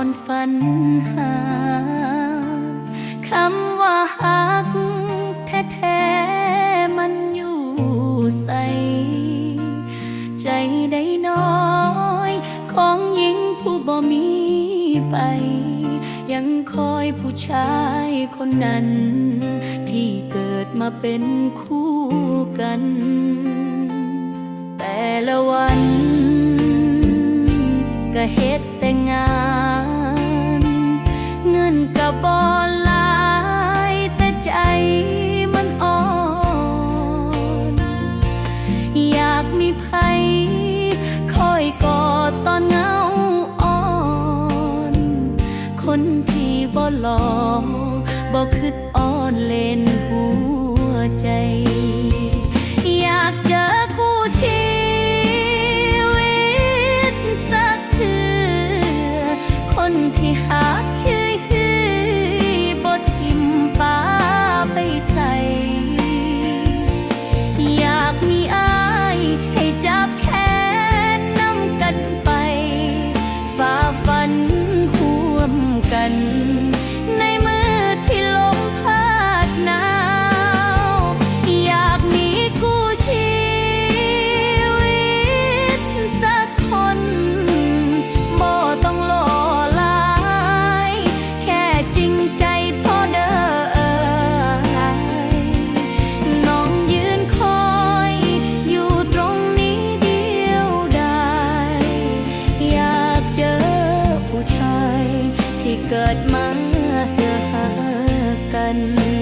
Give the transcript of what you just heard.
อนฝันหา คำว่าหักแท้ๆมันอยู่ใส ใจได้น้อย ของหญิงผู้บ่มีไป ยังคอยผู้ชายคนนั้น ที่เกิดมาเป็นคู่กัน แต่ละวัน ก็เฮ็ดแต่งาน หลอกบ่คิดอ่อนเล่นหัวใจ อยากเจอคู่ชีวิตสักเทื่อคนที่หักคือคือบ่ทิมป้าไปใส่อยากมีอายให้จับแขนนำกันไปฝ่าฟันห่วมกัน น